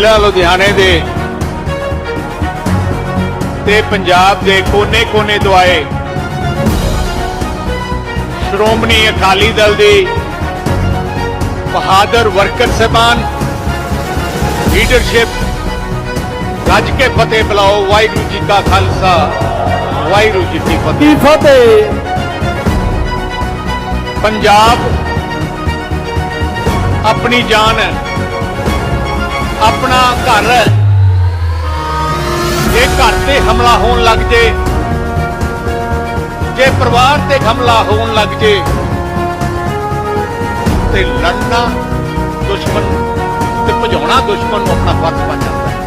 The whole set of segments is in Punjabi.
ਜ਼ਿਲ੍ਹਾ ਲੁਧਿਆਣੇ ਦੇ ਤੇ ਪੰਜਾਬ ਦੇ ਕੋਨੇ-ਕੋਨੇ ਤੋਂ ਆਏ ਸ਼੍ਰੋਮਣੀ ਅਕਾਲੀ ਦਲ ਦੇ ਬਹਾਦਰ ਵਰਕਰ ਸਹਿਬਾਨ ਲੀਡਰਸ਼ਿਪ ਗੱਜ ਕੇ ਫਤਿਹ ਬੁਲਾਓ ਵਾਹਿਗੁਰੂ ਜੀ ਕਾ ਖਾਲਸਾ ਵਾਹਿਗੁਰੂ ਜੀ ਕੀ ਫਤਿਹ। ਕੀ ਫਤਿਹ? ਪੰਜਾਬ ਆਪਣੀ ਜਾਨ ਹੈ। ਆਪਣਾ ਘਰ। ਹੈ ਜੇ ਘਰ ਤੇ ਹਮਲਾ ਹੋਣ ਲੱਗ ਜੇ ਜੇ ਪਰਿਵਾਰ ਤੇ ਹਮਲਾ ਹੋਣ ਲੱਗ ਜੇ, ਤੇ ਲੜਨਾ ਦੁਸ਼ਮਣ ਤੇ ਭਜਾਉਣਾ ਦੁਸ਼ਮਣ ਨੂੰ ਆਪਣਾ ਫਰਜ਼ ਬਣ ਜਾਂਦਾ ਹੈ।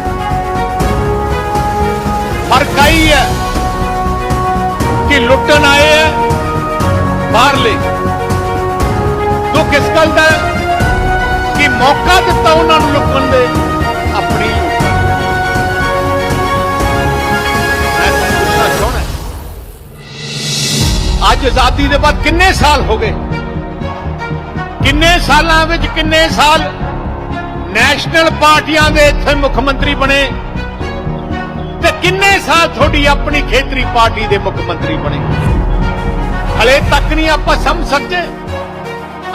ਫ਼ਰਕ ਆਈ ਹੈ ਕਿ ਲੁੱਟਣ ਆਏ ਹੈ ਬਾਹਰਲੇ ਦੁੱਖ ਇਸ ਗੱਲ ਦਾ ਮੌਕਾ ਦਿੱਤਾ ਉਹਨਾਂ ਨੂੰ ਲੁਕਣ ਦੇ, ਆਪਣੀ ਅੱਜ ਆਜ਼ਾਦੀ ਦੇ ਬਾਅਦ ਕਿੰਨੇ ਸਾਲ ਹੋ ਗਏ? ਕਿੰਨੇ ਸਾਲਾਂ ਵਿੱਚ ਕਿੰਨੇ ਸਾਲ ਨੈਸ਼ਨਲ ਪਾਰਟੀਆਂ ਦੇ ਇੱਥੇ ਮੁੱਖ ਮੰਤਰੀ ਬਣੇ ਤੇ ਕਿੰਨੇ ਸਾਲ ਤੁਹਾਡੀ ਆਪਣੀ ਖੇਤਰੀ ਪਾਰਟੀ ਦੇ ਮੁੱਖ ਮੰਤਰੀ ਬਣੇ? ਹਲੇ ਤੱਕ ਨਹੀਂ ਆਪਾਂ ਸਮਝ ਸਕਦੇ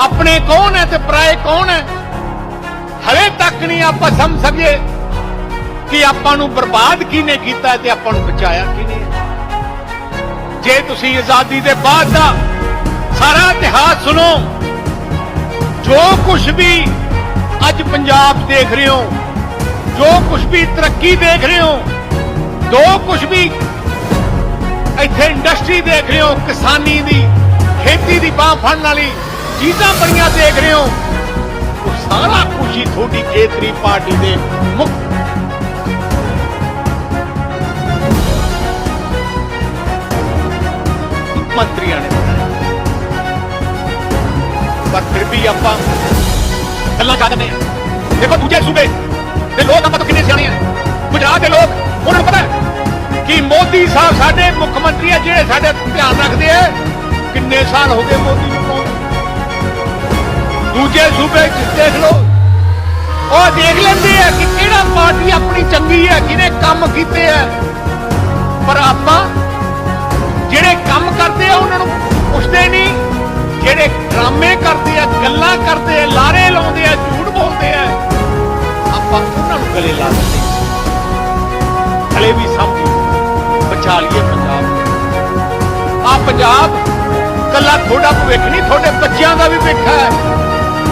ਆਪਣੇ ਕੌਣ ਹੈ ਤੇ ਪਰਾਏ ਕੌਣ ਹੈ? ਹਲੇ ਤੱਕ ਨਹੀਂ ਆਪਾਂ ਸਮਝ ਸਕੇ ਕਿ ਆਪਾਂ ਨੂੰ ਬਰਬਾਦ ਕਿਹਨੇ ਕੀਤਾ ਤੇ ਆਪਾਂ ਨੂੰ ਬਚਾਇਆ ਕਿਹਨੇ। ਜੇ ਤੁਸੀਂ ਆਜ਼ਾਦੀ ਦੇ ਬਾਅਦ ਦਾ ਸਾਰਾ ਇਤਿਹਾਸ ਸੁਣੋ, ਜੋ ਕੁਝ ਵੀ ਅੱਜ ਪੰਜਾਬ ਦੇਖ ਰਹੇ ਹੋ, ਜੋ ਕੁਝ ਵੀ ਤਰੱਕੀ ਦੇਖ ਰਹੇ ਹੋ, ਜੋ ਕੁਝ ਵੀ ਇੱਥੇ ਇੰਡਸਟਰੀ ਦੇਖ ਰਹੇ ਹੋ, ਕਿਸਾਨੀ ਦੀ, ਖੇਤੀ ਦੀ ਬਾਹ ਫੜਨ ਵਾਲੀ ਚੀਜ਼ਾਂ ਬੜੀਆਂ ਦੇਖ ਰਹੇ ਹੋ ਸਾਰਾ ਖੁਸ਼ੀ ਤੁਹਾਡੀ ਖੇਤਰੀ ਪਾਰਟੀ ਦੇ ਮੁੱਖ ਮੰਤਰੀਆਂ ਨੇ ਪਰ ਫਿਰ ਵੀ ਆਪਾਂ ਗੱਲਾਂ ਕਰਦੇ ਦਿੰਦੇ ਆ ਦੇਖੋ ਦੂਜੇ ਸੂਬੇ ਤੇ ਲੋਕ ਆਪਾਂ ਤੋਂ ਕਿੰਨੇ ਸਿਆਣੇ ਆ। ਗੁਜਰਾਤ ਦੇ ਲੋਕ, ਉਹਨਾਂ ਨੂੰ ਪਤਾ ਕਿ ਮੋਦੀ ਸਾਹਿਬ ਸਾਡੇ ਮੁੱਖ ਮੰਤਰੀ ਆ, ਜਿਹੜੇ ਸਾਡੇ ਧਿਆਨ ਰੱਖਦੇ ਆ। ਕਿੰਨੇ ਸਾਲ ਹੋ ਗਏ ਮੋਦੀ ਦੂਜੇ ਸੂਬੇ ਚ ਦੇਖ ਲਓ। ਉਹ ਦੇਖ ਲੈਂਦੇ ਆ ਕਿ ਕਿਹੜਾ ਪਾਰਟੀ ਆਪਣੀ ਚੰਗੀ ਹੈ, ਕਿਹਨੇ ਕੰਮ ਕੀਤੇ ਆ। ਪਰ ਆਪਾਂ ਜਿਹੜੇ ਕੰਮ ਕਰਦੇ ਆ, ਉਹਨਾਂ ਨੂੰ ਪੁੱਛਦੇ ਨਹੀਂ। ਜਿਹੜੇ ਡਰਾਮੇ ਕਰਦੇ ਆ, ਗੱਲਾਂ ਕਰਦੇ ਆ, ਲਾਰੇ ਲਾਉਂਦੇ ਆ, ਝੂਠ ਬੋਲਦੇ ਆ, ਆਪਾਂ ਉਹਨਾਂ ਨੂੰ ਗਲੇ ਲਾ ਦਿੰਦੇ ਆ। ਹਲੇ ਵੀ ਸਭ ਬਚਾ ਲਈਏ ਪੰਜਾਬ। ਆ ਪੰਜਾਬ ਕੱਲਾ ਤੁਹਾਡਾ ਭਵਿੱਖ ਨਹੀਂ, ਤੁਹਾਡੇ ਬੱਚਿਆਂ ਦਾ ਵੀ ਭਵਿੱਖ ਹੈ।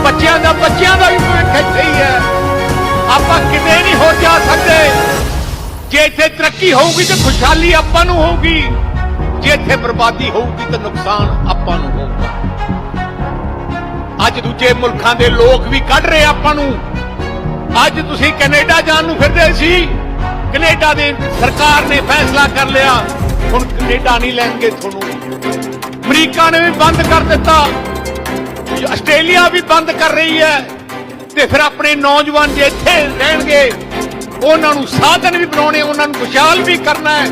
ਬੱਚਿਆਂ ਦਾ ਬੱਚਿਆਂ ਦਾ ਵੀ ਭਵਿੱਖ ਇੱਥੇ ਹੀ ਹੈ। ਆਪਾਂ ਕਿਤੇ ਨਹੀਂ ਹੋ ਜਾ ਸਕਦੇ। ਜੇ ਇੱਥੇ ਤਰੱਕੀ ਹੋਊਗੀ ਤੇ ਖੁਸ਼ਹਾਲੀ ਆਪਾਂ ਨੂੰ ਹੋਊਗੀ। ਜੇ ਇੱਥੇ ਬਰਬਾਦੀ ਹੋਊਗੀ ਤਾਂ ਨੁਕਸਾਨ ਆਪਾਂ ਨੂੰ ਹੋਊਗਾ। ਅੱਜ ਦੂਜੇ ਮੁਲਕਾਂ ਦੇ ਲੋਕ ਵੀ ਕੱਢ ਰਹੇ ਆਪਾਂ ਨੂੰ। ਅੱਜ ਤੁਸੀਂ ਕੈਨੇਡਾ ਜਾਣ ਨੂੰ ਫਿਰਦੇ ਸੀ। ਕੈਨੇਡਾ ਦੇ ਸਰਕਾਰ ਨੇ ਫੈਸਲਾ ਕਰ ਲਿਆ। ਹੁਣ ਕੈਨੇਡਾ ਨਹੀਂ ਲੈਣਗੇ ਤੁਹਾਨੂੰ। ਅਮਰੀਕਾ ਨੇ ਵੀ ਬੰਦ ਕਰ ਦਿੱਤਾ। ਆਸਟ੍ਰੇਲੀਆ ਵੀ ਬੰਦ ਕਰ ਰਹੀ ਹੈ ਤੇ ਫਿਰ ਆਪਣੇ ਨੌਜਵਾਨ ਜੇ ਇੱਥੇ ਰਹਿਣਗੇ, ਉਹਨਾਂ ਨੂੰ ਸਾਧਨ ਵੀ ਬਣਾਉਣੇ, ਉਹਨਾਂ ਨੂੰ ਖੁਸ਼ਹਾਲ ਵੀ ਕਰਨਾ ਹੈ,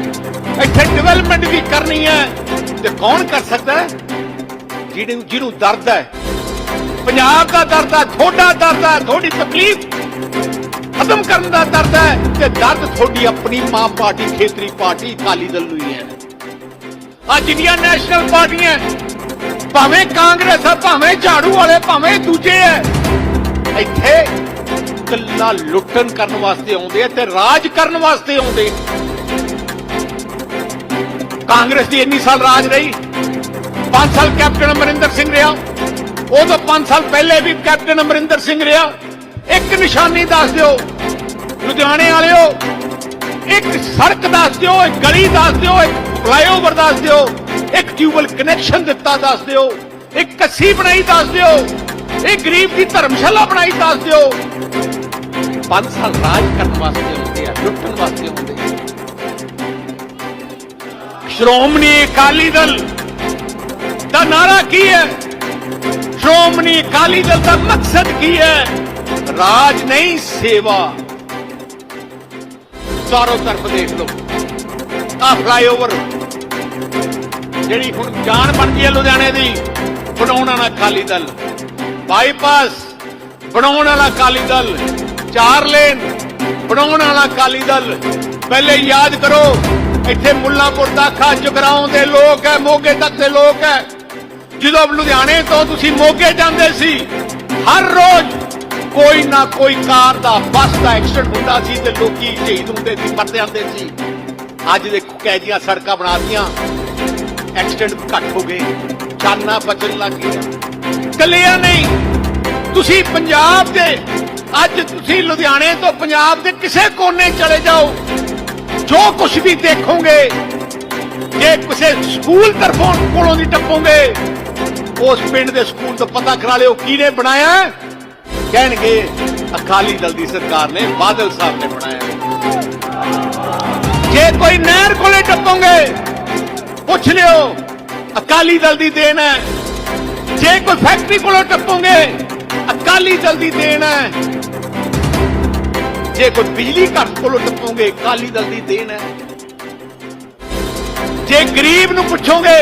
ਇੱਥੇ ਡਿਵੈਲਪਮੈਂਟ ਵੀ ਕਰਨੀ ਹੈ, ਤੇ ਕੌਣ ਕਰ ਸਕਦਾ ਜਿਹਨੂੰ ਜਿਹਨੂੰ ਦਰਦ ਹੈ, ਪੰਜਾਬ ਦਾ ਦਰਦ ਹੈ, ਤੁਹਾਡਾ ਦਰਦ ਹੈ, ਤੁਹਾਡੀ ਤਕਲੀਫ ਖਤਮ ਕਰਨ ਦਾ ਦਰਦ ਹੈ, ਤੇ ਦਰਦ ਤੁਹਾਡੀ ਆਪਣੀ ਮਾਂ ਪਾਰਟੀ, ਖੇਤਰੀ ਪਾਰਟੀ ਅਕਾਲੀ ਦਲ ਨੂੰ ਹੀ ਹੈ। ਅੱਜ ਜਿੰਨੀਆਂ ਨੈਸ਼ਨਲ ਪਾਰਟੀਆਂ ਭਾਵੇਂ ਕਾਂਗਰਸ ਆ, ਭਾਵੇਂ ਝਾੜੂ ਵਾਲੇ, ਭਾਵੇਂ ਦੂਜੇ ਐ ਇੱਥੇ ਕੱਲਾ ਲੁੱਟਣ ਕਰਨ ਵਾਸਤੇ ਆਉਂਦੇ ਆ ਤੇ ਰਾਜ ਕਰਨ ਵਾਸਤੇ ਆਉਂਦੇ ਕਾਂਗਰਸ ਦੀ ਇੰਨੀ ਸਾਲ ਰਾਜ ਰਹੀ। 5 ਸਾਲ ਕੈਪਟਨ ਅਮਰਿੰਦਰ ਸਿੰਘ ਰਿਹਾ। ਉਹ ਤੋਂ 5 ਸਾਲ ਪਹਿਲੇ ਵੀ ਕੈਪਟਨ ਅਮਰਿੰਦਰ ਸਿੰਘ ਰਿਹਾ। ਇੱਕ ਨਿਸ਼ਾਨੀ ਦੱਸ ਦਿਓ, ਲੁਧਿਆਣੇ ਵਾਲਿਓ। ਇੱਕ ਸੜਕ ਦੱਸ ਦਿਓ, ਇੱਕ ਗਲੀ ਦੱਸ ਦਿਓ, ਇੱਕ ਫਲਾਈਓਵਰ ਦੱਸ ਦਿਓ। ਇੱਕ ਟਿਊਬਲ ਕਨੈਕਸ਼ਨ ਦਿੱਤਾ ਦੱਸ ਦਿਓ। ਇੱਕ ਕੱਸੀ ਬਣਾਈ ਦੱਸ ਦਿਓ। ਇਹ ਗਰੀਬ ਦੀ ਧਰਮਸ਼ਾਲਾ ਬਣਾਈ ਦੱਸ ਦਿਓ। ਪੰਜ ਸਾਲ ਰਾਜ ਕਰਨ ਵਾਸਤੇ ਹੁੰਦੇ ਆ, ਲੁੱਟਣ ਵਾਸਤੇ ਹੁੰਦੇ ਸ਼੍ਰੋਮਣੀ ਅਕਾਲੀ ਦਲ ਦਾ ਨਾਰਾ ਕੀ ਹੈ? ਸ਼੍ਰੋਮਣੀ ਅਕਾਲੀ ਦਲ ਦਾ ਮਕਸਦ ਕੀ ਹੈ? ਰਾਜ ਨਹੀਂ, ਸੇਵਾ। ਚਾਰੋਂ ਤਰਫ ਦੇਖ ਲਓ। ਆ ਫਲਾਈਓਵਰ ਜਿਹੜੀ ਹੁਣ ਜਾਨ ਬਣਦੀ ਹੈ ਲੁਧਿਆਣੇ ਦੀ, ਬਣਾਉਣ ਵਾਲਾ ਅਕਾਲੀ ਦਲ। ਬਾਈਪਾਸ ਬਣਾਉਣ ਵਾਲਾ ਅਕਾਲੀ ਦਲ। ਚਾਰ ਲੇਨ ਬਣਾਉਣ ਵਾਲਾ ਅਕਾਲੀ ਦਲ। ਪਹਿਲੇ ਯਾਦ ਕਰੋ, ਇੱਥੇ ਮੁੱਲਾਂਪੁਰ ਦਾ ਖਾ ਜਗਰਾਉਂ ਦੇ ਲੋਕ ਹੈ, ਮੋਗੇ ਤੱਕ ਦੇ ਲੋਕ ਹੈ। ਜਦੋਂ ਲੁਧਿਆਣੇ ਤੋਂ ਤੁਸੀਂ ਮੋਗੇ ਜਾਂਦੇ ਸੀ, ਹਰ ਰੋਜ਼ ਕੋਈ ਨਾ ਕੋਈ ਕਾਰ ਦਾ, ਬੱਸ ਦਾ ਐਕਸੀਡੈਂਟ ਹੁੰਦਾ ਸੀ ਤੇ ਲੋਕੀ ਸ਼ਹੀਦ ਹੁੰਦੇ ਸੀ, ਪਰਦੇ ਜਾਂਦੇ ਸੀ। ਅੱਜ ਦੇਖੋ ਕੈਜੀਆਂ ਸੜਕਾਂ ਦਿੱਤੀਆਂ ਐਕਸੀਡੈਂਟ ਘੱਟ ਹੋ ਗਏ, ਜਾਨਾਂ ਬਚਣ ਲੱਗ ਗਈਆਂ। ਕੱਲਿਆਂ ਨਹੀਂ, ਤੁਸੀਂ ਪੰਜਾਬ ਦੇ, ਅੱਜ ਤੁਸੀਂ ਲੁਧਿਆਣੇ ਤੋਂ ਪੰਜਾਬ ਦੇ ਕਿਸੇ ਕੋਨੇ ਚਲੇ ਜਾਓ, ਜੋ ਕੁਝ ਵੀ ਦੇਖੋਗੇ, ਜੇ ਕਿਸੇ ਸਕੂਲ ਤਰਫੋਂ ਕੋਲੋਂ ਦੀ ਟੱਪੋਗੇ, ਉਸ ਪਿੰਡ ਦੇ ਸਕੂਲ ਤੋਂ ਪਤਾ ਕਰਾ ਲਿਓ ਕਿਹਨੇ ਬਣਾਇਆ। ਕਹਿਣਗੇ, ਅਕਾਲੀ ਦਲ ਦੀ ਸਰਕਾਰ ਨੇ, ਬਾਦਲ ਸਾਹਿਬ ਨੇ ਬਣਾਇਆ। ਜੇ ਕੋਈ ਨਹਿਰ ਕੋਲੇ ਟੱਪੋਗੇ ਪੁੱਛ ਲਿਓ, ਅਕਾਲੀ ਦਲ ਦੀ ਦੇਣ ਹੈ। ਜੇ ਕੋਈ ਫੈਕਟਰੀ ਕੋਲੋਂ ਟੱਪੋਗੇ, ਅਕਾਲੀ ਦਲ ਦੀ ਦੇਣ ਹੈ। ਜੇ ਕੋਈ ਬਿਜਲੀ ਘਰ ਕੋਲੋਂ ਟੱਪੋਗੇ, ਅਕਾਲੀ ਦਲ ਦੀ ਦੇਣ ਹੈ। ਜੇ ਗਰੀਬ ਨੂੰ ਪੁੱਛੋਗੇ,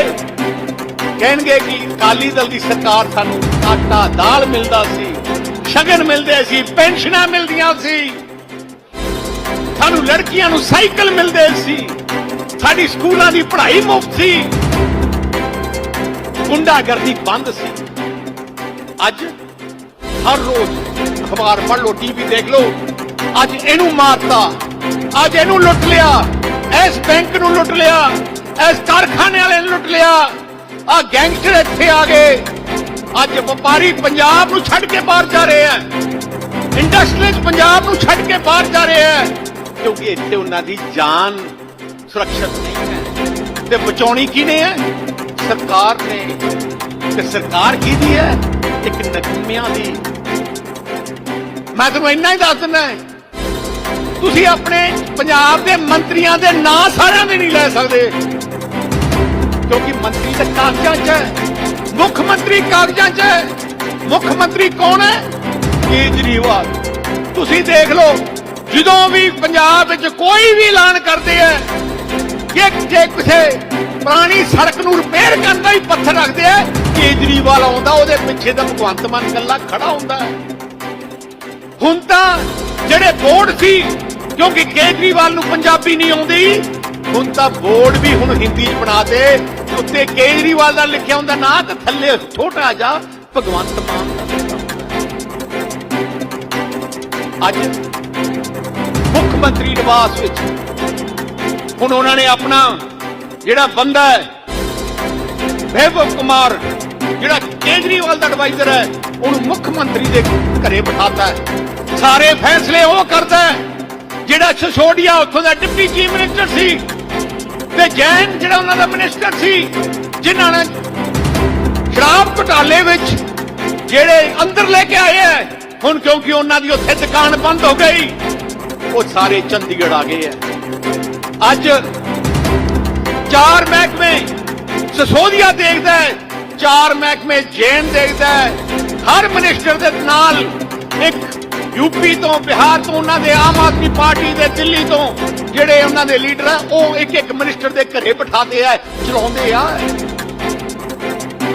ਕਹਿਣਗੇ ਕਿ ਅਕਾਲੀ ਦਲ ਦੀ ਸਰਕਾਰ ਸਾਨੂੰ ਆਟਾ ਦਾਲ ਮਿਲਦਾ ਸੀ, ਸ਼ਗਨ ਮਿਲਦੇ ਸੀ, ਪੈਨਸ਼ਨਾਂ ਮਿਲਦੀਆਂ ਸੀ, ਸਾਨੂੰ ਲੜਕੀਆਂ ਨੂੰ ਸਾਈਕਲ ਮਿਲਦੇ ਸੀ ਸਾਡੀ ਸਕੂਲਾਂ ਦੀ ਪੜ੍ਹਾਈ ਮੁਫਤ ਸੀ। ਗੁੰਡਾਗਰਦੀ ਬੰਦ ਸੀ। ਅੱਜ ਹਰ ਰੋਜ਼ ਅਖਬਾਰ ਪੜ੍ਹ ਲਓ ਟੀਵੀ ਦੇਖ ਲਓ। ਅੱਜ ਇਹਨੂੰ ਮਾਰਤਾ, ਅੱਜ ਇਹਨੂੰ ਲੁੱਟ ਲਿਆ। ਇਸ ਬੈਂਕ ਨੂੰ ਲੁੱਟ ਲਿਆ, ਇਸ ਕਾਰਖਾਨੇ ਵਾਲੇ ਨੂੰ ਲੁੱਟ ਲਿਆ। ਆ ਗੈਂਗਸਟਰ ਇੱਥੇ ਆ ਗਏ। ਅੱਜ ਵਪਾਰੀ ਪੰਜਾਬ ਨੂੰ ਛੱਡ ਕੇ ਬਾਹਰ ਜਾ ਰਹੇ ਆ। ਇੰਡਸਟਰੀਜ਼ ਪੰਜਾਬ ਨੂੰ ਛੱਡ ਕੇ ਬਾਹਰ ਜਾ ਰਹੇ ਆ। ਕਿਉਂਕਿ ਇੱਥੇ ਉਹਨਾਂ ਦੀ ਜਾਨ ਸੁਰੱਖਿਅਤ ਨਹੀਂ ਹੈ ਤੇ ਬਚਾਉਣੀ ਕਿਹਨੇ ਹੈ? ਸਰਕਾਰ ਨੇ। ਤੇ ਸਰਕਾਰ ਕਿਹਦੀ ਹੈ? ਇੱਕ ਨਕਮਿਆਂ ਦੀ। ਮੈਂ ਤੁਹਾਨੂੰ ਇੰਨਾ ਹੀ ਦੱਸ ਦਿੰਦਾ ਤੁਸੀਂ ਆਪਣੇ ਪੰਜਾਬ ਦੇ ਮੰਤਰੀਆਂ ਦੇ ਨਾਂ ਸਾਰਿਆਂ ਦੇ ਨਹੀਂ ਲੈ ਸਕਦੇ। ਕਿਉਂਕਿ ਮੰਤਰੀ ਤਾਂ ਕਾਗਜ਼ਾਂ 'ਚ ਹੈ। ਮੁੱਖ ਮੰਤਰੀ ਕਾਗਜ਼ਾਂ 'ਚ ਹੈ। ਮੁੱਖ ਮੰਤਰੀ ਕੌਣ ਹੈ? ਕੇਜਰੀਵਾਲ। ਤੁਸੀਂ ਦੇਖ ਲਓ, ਜਦੋਂ ਵੀ ਪੰਜਾਬ ਵਿੱਚ ਕੋਈ ਵੀ ਐਲਾਨ ਕਰਦੇ ਆ ਕਿ ਜੇ ਕਿਸੇ ਪੁਰਾਣੀ ਸੜਕ ਨੂੰ ਰਿਪੇਅਰ ਕਰਨ ਦਾ ਹੀ ਪੱਥਰ ਰੱਖਦੇ ਆ, ਕੇਜਰੀਵਾਲ ਆਉਂਦਾ, ਉਹਦੇ ਪਿੱਛੇ ਤਾਂ ਭਗਵੰਤ ਮਾਨ ਕੱਲਾ ਖੜਾ ਹੁੰਦਾ। ਹੁਣ ਤਾਂ ਜਿਹੜੇ ਬੋਰਡ ਸੀ, ਕਿਉਂਕਿ ਕੇਜਰੀਵਾਲ ਨੂੰ ਪੰਜਾਬੀ ਨਹੀਂ ਆਉਂਦੀ, ਹੁਣ ਤਾਂ ਬੋਰਡ ਵੀ ਹੁਣ ਹਿੰਦੀ 'ਚ ਬਣਾ ਬਣਾਤੇ ਉੱਤੇ ਕੇਜਰੀਵਾਲ ਦਾ ਲਿਖਿਆ ਹੁੰਦਾ ਨਾਂ, ਤੇ ਥੱਲੇ ਛੋਟਾ ਜਾ ਭਗਵੰਤ ਮਾਨ ਅੱਜ ਮੁੱਖ ਮੰਤਰੀ ਨਿਵਾਸ ਵਿੱਚ ਹੁਣ ਉਹਨਾਂ ਨੇ ਆਪਣਾ ਜਿਹੜਾ ਬੰਦਾ ਹੈ, ਵੈਭਵ ਕੁਮਾਰ, ਜਿਹੜਾ ਕੇਜਰੀਵਾਲ ਦਾ ਐਡਵਾਈਜ਼ਰ ਹੈ, ਉਹਨੂੰ ਮੁੱਖ ਮੰਤਰੀ ਦੇ ਘਰੇ ਬਿਠਾਤਾ ਹੈ। ਸਾਰੇ ਫੈਸਲੇ ਉਹ ਕਰਦਾ ਹੈ, ਜਿਹੜਾ ਸਿਸੋਡੀਆ ਉੱਥੋਂ ਦਾ ਡਿਪਟੀ ਚੀਫ ਮਿਨਿਸਟਰ ਸੀ ਤੇ ਜੈਨ ਜਿਹੜਾ ਉਹਨਾਂ ਦਾ ਮਿਨਿਸਟਰ ਸੀ, ਜਿਨ੍ਹਾਂ ਨੇ ਸ਼ਰਾਬ ਘੁਟਾਲੇ ਵਿੱਚ ਜਿਹੜੇ ਅੰਦਰ ਲੈ ਕੇ ਆਏ ਹੈ, ਹੁਣ ਕਿਉਂਕਿ ਉਹਨਾਂ ਦੀ ਉੱਥੇ ਦੁਕਾਨ ਬੰਦ ਹੋ ਗਈ, ਉਹ ਸਾਰੇ ਚੰਡੀਗੜ੍ਹ ਆ ਗਏ ਹੈ। ਅੱਜ ਚਾਰ ਮਹਿਕਮੇ ਸਸੋਦੀਆ ਦੇਖਦਾ ਹੈ, ਚਾਰ ਮਹਿਕਮੇ ਜੈਨ ਦੇਖਦਾ ਹੈ। ਹਰ ਮਿਨਿਸਟਰ ਦੇ ਨਾਲ ਇੱਕ ਯੂਪੀ ਤੋਂ, ਬਿਹਾਰ ਤੋਂ, ਉਹਨਾਂ ਦੇ ਆਮ ਆਦਮੀ ਪਾਰਟੀ ਦੇ ਦਿੱਲੀ ਤੋਂ ਜਿਹੜੇ ਉਹਨਾਂ ਦੇ ਲੀਡਰ ਆ, ਉਹ ਇੱਕ ਇੱਕ ਮਿਨਿਸਟਰ ਦੇ ਘਰੇ ਬਿਠਾਦੇ ਆ, ਚਲਾਉਂਦੇ ਆ।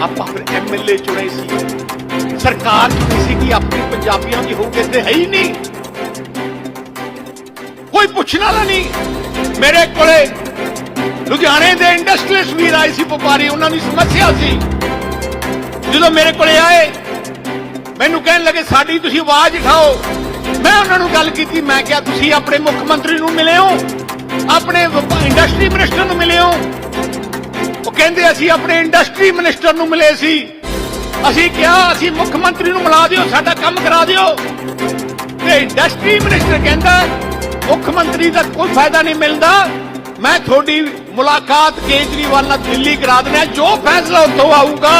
ਆਪਾਂ ਫਿਰ ਐਮਐਲਏ ਚੁਣੇ ਸੀ। ਸਰਕਾਰ ਚੁਣੀ ਸੀ ਕਿ ਆਪਣੀ ਪੰਜਾਬੀਆਂ ਦੀ ਹੋਊਗੀ ਤੇ ਹੈ ਹੀ ਨਹੀਂ। ਕੋਈ ਪੁੱਛਣ ਵਾਲਾ ਨਹੀਂ। ਮੇਰੇ ਕੋਲੇ ਲੁਧਿਆਣੇ ਦੇ ਇੰਡਸਟਰੀਅਲਿਸਟ ਵੀਰ ਆਏ ਸੀ ਵਪਾਰੀ, ਉਹਨਾਂ ਦੀ ਸਮੱਸਿਆ ਸੀ। ਜਦੋਂ ਮੇਰੇ ਕੋਲੇ ਆਏ, ਮੈਨੂੰ ਕਹਿਣ ਲੱਗੇ, ਸਾਡੀ ਤੁਸੀਂ ਆਵਾਜ਼ ਉਠਾਓ। ਮੈਂ ਉਹਨਾਂ ਨੂੰ ਗੱਲ ਕੀਤੀ, ਮੈਂ ਕਿਹਾ, ਤੁਸੀਂ ਆਪਣੇ ਮੁੱਖ ਮੰਤਰੀ ਨੂੰ ਮਿਲੇ ਹੋ? ਆਪਣੇ ਵਪ- ਇੰਡਸਟਰੀ ਮਿਨਿਸਟਰ ਨੂੰ ਮਿਲੇ ਹੋ? ਉਹ ਕਹਿੰਦੇ, ਅਸੀਂ ਆਪਣੇ ਇੰਡਸਟਰੀ ਮਿਨਿਸਟਰ ਨੂੰ ਮਿਲੇ ਸੀ। ਅਸੀਂ ਕਿਹਾ, ਅਸੀਂ ਮੁੱਖ ਮੰਤਰੀ ਨੂੰ ਮਿਲਾ ਦਿਓ, ਸਾਡਾ ਕੰਮ ਕਰਾ ਦਿਓ। ਤੇ ਇੰਡਸਟਰੀ ਮਿਨਿਸਟਰ ਕਹਿੰਦਾ ਮੁੱਖ ਮੰਤਰੀ ਦਾ ਕੋਈ ਫਾਇਦਾ ਨਹੀਂ ਮਿਲਦਾ। ਮੈਂ ਤੁਹਾਡੀ ਮੁਲਾਕਾਤ ਕੇਜਰੀਵਾਲ ਨਾਲ ਦਿੱਲੀ ਕਰਾ ਦੇਣਾ ਜੋ ਫੈਸਲਾ ਉੱਥੋਂ ਆਊਗਾ,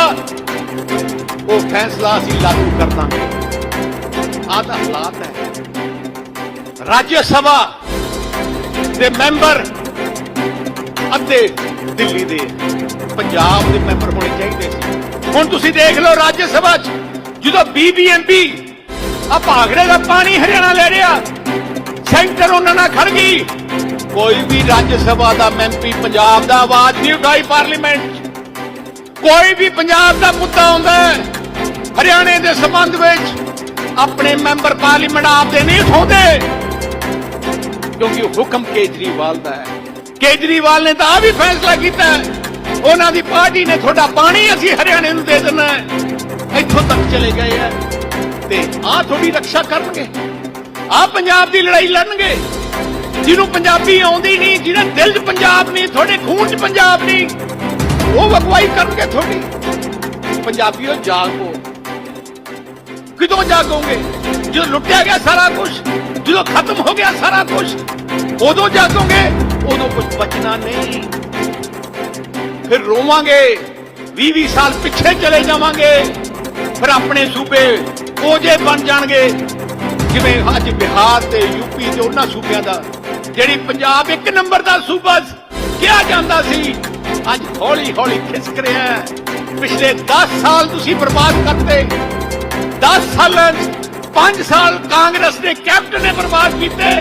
ਉਹ ਫੈਸਲਾ ਅਸੀਂ ਲਾਗੂ ਕਰ ਦਾਂਗੇ। ਆਹ ਤਾਂ ਹਾਲਾਤ ਹੈ। ਰਾਜ ਸਭਾ ਦੇ ਮੈਂਬਰ ਅੱਧੇ ਦਿੱਲੀ ਦੇ, ਪੰਜਾਬ ਦੇ ਮੈਂਬਰ ਹੋਣੇ ਚਾਹੀਦੇ ਸੀ। ਹੁਣ ਤੁਸੀਂ ਦੇਖ ਲਓ ਰਾਜ ਸਭਾ 'ਚ ਜਦੋਂ ਬੀਬੀਐਮਪੀ ਆ ਭਾਗੜੇ ਦਾ ਪਾਣੀ ਹਰਿਆਣਾ ਲੈ ਰਿਹਾ ਸੈਂਟਰ ਉਹਨਾਂ ਨਾਲ ਖੜ ਗਈ। ਕੋਈ ਵੀ ਰਾਜ ਸਭਾ ਦਾ ਐਮਪੀ ਪੰਜਾਬ ਦਾ ਆਵਾਜ਼ ਨਹੀਂ ਉਠਾਈ ਪਾਰਲੀਮੈਂਟ। ਕੋਈ ਵੀ ਪੰਜਾਬ ਦਾ ਮੁੱਦਾ ਆਉਂਦਾ ਹਰਿਆਣੇ ਦੇ ਸੰਬੰਧ ਵਿੱਚ ਆਪਣੇ ਮੈਂਬਰ ਪਾਰਲੀਮੈਂਟ ਆਪਦੇ ਨਹੀਂ ਉਠਾਉਂਦੇ। ਕਿਉਂਕਿ ਹੁਕਮ ਕੇਜਰੀਵਾਲ ਦਾ ਹੈ। ਕੇਜਰੀਵਾਲ ਨੇ ਤਾਂ ਆ ਵੀ ਫੈਸਲਾ ਕੀਤਾ ਉਹਨਾਂ ਦੀ ਪਾਰਟੀ ਨੇ ਤੁਹਾਡਾ ਪਾਣੀ ਅਸੀਂ ਹਰਿਆਣੇ ਨੂੰ ਦੇ ਦੇਣਾ ਇੱਥੋਂ ਤੱਕ ਚਲੇ ਗਏ ਹੈ ਤੇ ਆ ਤੁਹਾਡੀ ਰੱਖਿਆ ਕਰਨਗੇ। ਆ ਪੰਜਾਬ ਦੀ ਲੜਾਈ ਲੜਨਗੇ। ਜਿਹਨੂੰ ਪੰਜਾਬੀ ਆਉਂਦੀ ਨਹੀਂ, ਜਿਹਦੇ ਦਿਲ 'ਚ ਪੰਜਾਬ ਨਹੀਂ, ਤੁਹਾਡੇ ਖੂਨ 'ਚ ਪੰਜਾਬ ਨਹੀਂ, ਉਹ ਅਗਵਾਈ ਕਰਨਗੇ ਤੁਹਾਡੀ। ਪੰਜਾਬੀਓ, ਜਾਗੋ। ਕਿਦੋਂ ਜਾਗੋਗੇ? ਜਦੋਂ ਲੁੱਟਿਆ ਗਿਆ ਸਾਰਾ ਕੁਝ ਜਦੋਂ ਖਤਮ ਹੋ ਗਿਆ ਸਾਰਾ ਕੁਝ ਉਦੋਂ ਜਾਗੋਗੇ, ਉਦੋਂ ਕੁਝ ਬਚਣਾ ਨਹੀਂ। ਫਿਰ ਰੋਵਾਂਗੇ 20 20 ਸਾਲ ਪਿੱਛੇ ਚਲੇ ਜਾਵਾਂਗੇ, ਫਿਰ ਆਪਣੇ ਸੂਬੇ ਉਹ ਬਣ ਜਾਣਗੇ। ਜਿਵੇਂ ਅੱਜ ਬਿਹਾਰ ਤੇ ਯੂਪੀ ਤੇ ਉਹਨਾਂ ਸੂਬਿਆਂ ਦਾ, ਜਿਹੜੀ ਪੰਜਾਬ ਇੱਕ ਨੰਬਰ ਦਾ ਸੂਬਾ ਕਿਹਾ ਜਾਂਦਾ ਸੀ, ਅੱਜ ਹੌਲੀ ਹੌਲੀ ਖਿਸਕ ਰਿਹਾ ਹੈ। ਪਿਛਲੇ 10 ਸਾਲ ਤੁਸੀਂ ਬਰਬਾਦ ਕਰਤੇ। 10 ਸਾਲਾਂ 5 ਸਾਲ ਕਾਂਗਰਸ ਦੇ ਕੈਪਟਨ ਨੇ ਬਰਬਾਦ ਕੀਤੇ।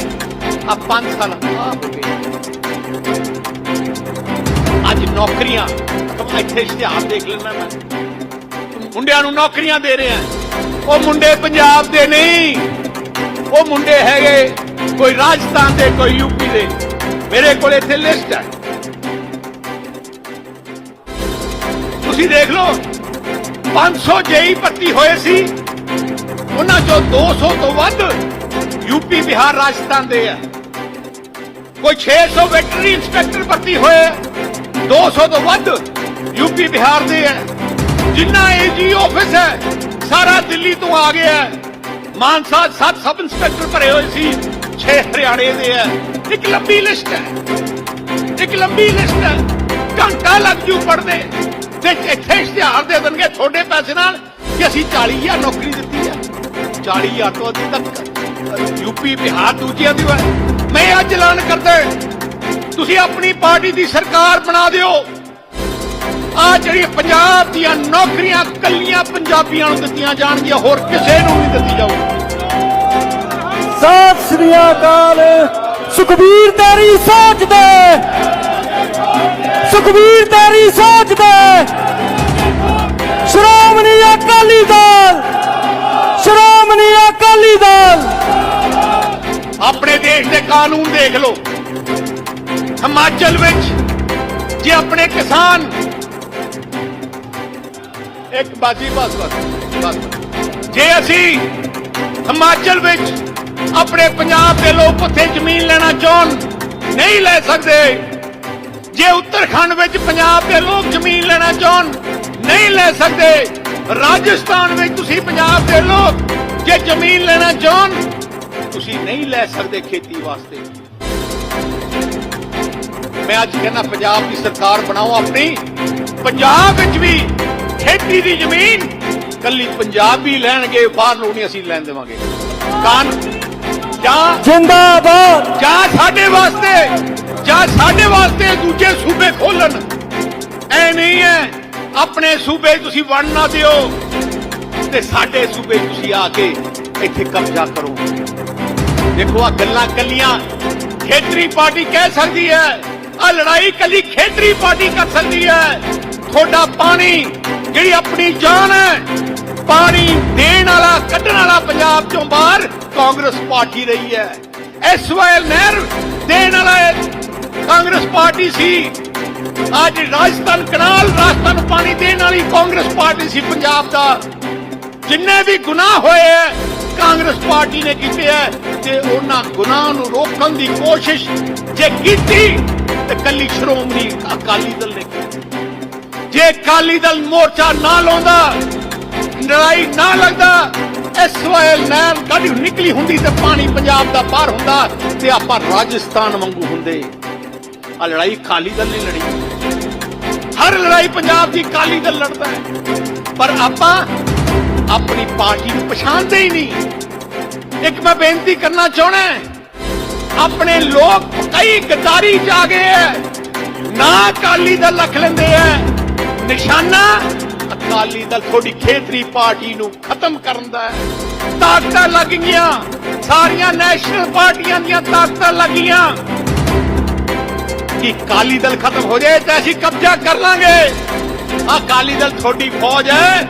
ਆ 5 ਸਾਲ ਆ ਹੋ ਗਏ। ਅੱਜ ਨੌਕਰੀਆਂ ਇੱਥੇ ਇਸ਼ਤਿਹਾਰ ਦੇਖ ਲੈਣਾ ਮੈਂ ਮੁੰਡਿਆਂ ਨੂੰ ਨੌਕਰੀਆਂ ਦੇ ਰਹੇ। ਆ ਉਹ ਮੁੰਡੇ ਪੰਜਾਬ ਦੇ ਨਹੀਂ। ਉਹ ਮੁੰਡੇ ਹੈਗੇ ਕੋਈ ਰਾਜਸਥਾਨ ਦੇ, ਕੋਈ ਯੂਪੀ ਦੇ ਮੇਰੇ ਕੋਲ ਇੱਥੇ ਲਿਸਟ ਹੈ ਤੁਸੀਂ ਦੇਖ ਲਓ 500 ਜੇਈ ਭਰਤੀ ਹੋਏ ਸੀ ਉਹਨਾਂ ਚੋਂ 200 ਤੋਂ ਵੱਧ ਯੂਪੀ, ਬਿਹਾਰ, ਰਾਜਸਥਾਨ ਦੇ ਆ ਕੋਈ 600 ਵੈਟਰਨਰੀ ਇੰਸਪੈਕਟਰ ਭਰਤੀ ਹੋਏ ਆ। 200 ਤੋਂ ਵੱਧ ਯੂਪੀ, ਬਿਹਾਰ ਦੇ ਆ ਜਿੰਨਾ ਏਜੀ ਆਫਿਸ ਹੈ, ਸਾਰਾ ਦਿੱਲੀ ਤੋਂ ਆ ਗਿਆ ਹੈ। ਮਾਨਸਾ ਸੱਤ ਸਬ ਇੰਸਪੈਕਟਰ ਭਰੇ ਹੋਏ ਸੀ। 6 ਹਰਿਆਣੇ ਦੇ ਆ। ਇੱਕ ਲੰਬੀ ਲਿਸਟ ਹੈ। ਇੱਕ ਲੰਬੀ ਲਿਸਟ ਹੈ। ਘੰਟਾ ਲੱਗ ਜੂ ਪੜਦੇ ਤੇ ਇੱਥੇ ਇਸ਼ਤਿਹਾਰ ਦੇ ਦੇਣਗੇ ਤੁਹਾਡੇ ਪੈਸੇ ਨਾਲ ਕਿ ਅਸੀਂ 40000 ਨੌਕਰੀ ਦਿੱਤੀ ਹੈ। 40000 ਤੋਂ ਅੱਧੀ ਤੱਕ। ਯੂਪੀ ਬਿਹਾਰ ਦੂਜੀਆਂ ਦੀ ਵਾ ਮੈਂ ਅੱਜ ਐਲਾਨ ਕਰਦਾ ਤੁਸੀਂ ਆਪਣੀ ਪਾਰਟੀ ਦੀ ਸਰਕਾਰ ਬਣਾ ਦਿਓ। ਆ ਜਿਹੜੀ ਪੰਜਾਬ ਦੀਆਂ ਨੌਕਰੀਆਂ ਕੱਲੀਆਂ ਪੰਜਾਬੀਆਂ ਨੂੰ ਦਿੱਤੀਆਂ ਜਾਣਗੀਆਂ ਹੋਰ ਕਿਸੇ ਨੂੰ ਨਹੀਂ ਦਿੱਤੀ ਜਾਊਗੀ। ਸਤਿ ਸ੍ਰੀ ਅਕਾਲ। ਸੁਖਬੀਰ ਤੇਰੀ ਸੋਚ ਦੇ। ਸੁਖਬੀਰ ਤੇਰੀ ਸੋਚ ਦੇ। ਸ਼੍ਰੋਮਣੀ ਅਕਾਲੀ ਦਲ। ਸ਼੍ਰੋਮਣੀ ਅਕਾਲੀ ਦਲ। ਆਪਣੇ ਦੇਸ਼ ਦੇ ਕਾਨੂੰਨ ਦੇਖ ਲਓ। ਹਿਮਾਚਲ ਵਿੱਚ ਜੇ ਆਪਣੇ ਕਿਸਾਨ ਇੱਕ ਬਾਜੀ ਬਸ ਬਸ ਬਸ। ਜੇ ਅਸੀਂ ਹਿਮਾਚਲ ਵਿੱਚ ਆਪਣੇ ਪੰਜਾਬ ਦੇ ਲੋਕ ਉੱਥੇ ਜ਼ਮੀਨ ਲੈਣਾ ਚਾਹਣ, ਨਹੀਂ ਲੈ ਸਕਦੇ। ਜੇ ਉੱਤਰਾਖੰਡ ਵਿੱਚ ਪੰਜਾਬ ਦੇ ਲੋਕ ਜ਼ਮੀਨ ਲੈਣਾ ਚਾਹਣ, ਨਹੀਂ ਲੈ ਸਕਦੇ। ਰਾਜਸਥਾਨ ਵਿੱਚ ਤੁਸੀਂ ਪੰਜਾਬ ਦੇ ਲੋਕ ਜੇ ਜ਼ਮੀਨ ਲੈਣਾ ਚਾਹਣ, ਤੁਸੀਂ ਨਹੀਂ ਲੈ ਸਕਦੇ ਖੇਤੀ ਵਾਸਤੇ। ਮੈਂ ਅੱਜ ਕਹਿੰਦਾ, ਪੰਜਾਬ ਦੀ ਸਰਕਾਰ ਬਣਾਓ ਆਪਣੀ। ਪੰਜਾਬ ਵਿੱਚ ਵੀ ਖੇਤੀ ਦੀ ਜ਼ਮੀਨ ਕੱਲੀ ਪੰਜਾਬੀ ਲੈਣਗੇ ਬਾਹਰ ਨੂੰ ਨਹੀਂ ਅਸੀਂ ਲੈਣ ਦੇਵਾਂਗੇ। ਕਾਨ ਜਾਂ ਜਿੰਦਾਬਾਦ। ਜਾਂ ਸਾਡੇ ਵਾਸਤੇ ਜਾਂ ਸਾਡੇ ਵਾਸਤੇ ਦੂਜੇ ਸੂਬੇ ਖੋਲਣ ਐ ਨਹੀਂ ਹੈ ਆਪਣੇ ਸੂਬੇ ਤੁਸੀਂ ਵੰਡ ਨਾ ਦਿਓ ਤੇ ਸਾਡੇ ਸੂਬੇ ਤੁਸੀਂ ਆ ਕੇ ਇੱਥੇ ਕਬਜ਼ਾ ਕਰੋ। ਦੇਖੋ ਆ ਗੱਲਾਂ ਕੱਲੀਆਂ ਖੇਤਰੀ ਪਾਰਟੀ ਕਹਿ ਸਕਦੀ ਹੈ ਆ ਲੜਾਈ ਕੱਲੀ ਖੇਤਰੀ ਪਾਰਟੀ ਕਰ ਸਕਦੀ ਹੈ। ਤੁਹਾਡਾ ਪਾਣੀ ਜਿਹੜੀ ਆਪਣੀ ਜਾਨ ਹੈ, ਪਾਣੀ ਦੇਣ ਵਾਲਾ, ਕੱਢਣ ਵਾਲਾ ਪੰਜਾਬ ਚੋਂ ਬਾਹਰ ਕਾਂਗਰਸ ਪਾਰਟੀ ਰਹੀ ਹੈ। ਐਸਵਾਈਐਲ ਨਹਿਰ ਦੇਣ ਵਾਲਾ ਕਾਂਗਰਸ ਪਾਰਟੀ ਸੀ। ਅੱਜ ਰਾਜਸਥਾਨ ਕਨਾਲ, ਰਾਜਸਥਾਨ ਪਾਣੀ ਦੇਣ ਵਾਲੀ ਕਾਂਗਰਸ ਪਾਰਟੀ ਸੀ ਪੰਜਾਬ ਦਾ। ਜਿੰਨੇ ਵੀ ਗੁਨਾਹ ਹੋਏ ਹੈ, ਕਾਂਗਰਸ ਪਾਰਟੀ ਨੇ ਕੀਤੇ ਹੈ ਤੇ ਉਹਨਾਂ ਗੁਨਾਹ ਨੂੰ ਰੋਕਣ ਦੀ ਕੋਸ਼ਿਸ਼ ਜੇ ਕੀਤੀ, ਤੇ ਕੱਲੀ ਸ਼੍ਰੋਮਣੀ ਅਕਾਲੀ ਦਲ ਨੇ ਕੀਤੀ। ਜੇ ਅਕਾਲੀ ਦਲ ਮੋਰਚਾ ਨਾ ਲਾਉਂਦਾ, ਲੜਾਈ ਨਾ ਲੱਗਦਾ ਐਸਵਾਈਐਲ ਨਹਿਰ ਕਦੀ ਨਿਕਲੀ ਹੁੰਦੀ ਤੇ ਪਾਣੀ ਪੰਜਾਬ ਦਾ ਬਾਹਰ ਹੁੰਦਾ ਤੇ ਆਪਾਂ ਰਾਜਸਥਾਨ ਵਾਂਗੂ ਹੁੰਦੇ। ਆ ਲੜਾਈ ਅਕਾਲੀ ਦਲ ਨੇ ਲੜੀ। ਹਰ ਲੜਾਈ ਪੰਜਾਬ ਦੀ ਅਕਾਲੀ ਦਲ ਲੜਦਾ ਹੈ। ਪਰ ਆਪਾਂ ਆਪਣੀ ਪਾਰਟੀ ਨੂੰ ਪਛਾਣਦੇ ਹੀ ਨਹੀਂ। ਇੱਕ ਮੈਂ ਬੇਨਤੀ ਕਰਨਾ ਚਾਹਣਾ ਆਪਣੇ ਲੋਕ ਕਈ ਗਦਾਰੀ ਚ ਆ ਗਏ ਹੈ, ਨਾ ਅਕਾਲੀ ਦਲ ਰੱਖ ਲੈਂਦੇ ਹੈ। ਨਿਸ਼ਾਨਾ? ਅਕਾਲੀ ਦਲ ਤੁਹਾਡੀ ਖੇਤਰੀ ਪਾਰਟੀ ਨੂੰ ਖਤਮ ਕਰਨ ਦਾ ਹੈ। ਤਾਕਤਾਂ ਲੱਗ ਗਈਆਂ। ਸਾਰੀਆਂ ਨੈਸ਼ਨਲ ਪਾਰਟੀਆਂ ਦੀਆਂ ਤਾਕਤਾਂ ਲੱਗੀਆਂ ਕਿ ਅਕਾਲੀ ਦਲ ਖਤਮ ਹੋ ਜਾਏ ਤਾਂ ਅਸੀਂ ਕਬਜ਼ਾ ਕਰ ਲਾਂਗੇ। ਆ ਅਕਾਲੀ ਦਲ ਤੁਹਾਡੀ ਫੌਜ ਹੈ।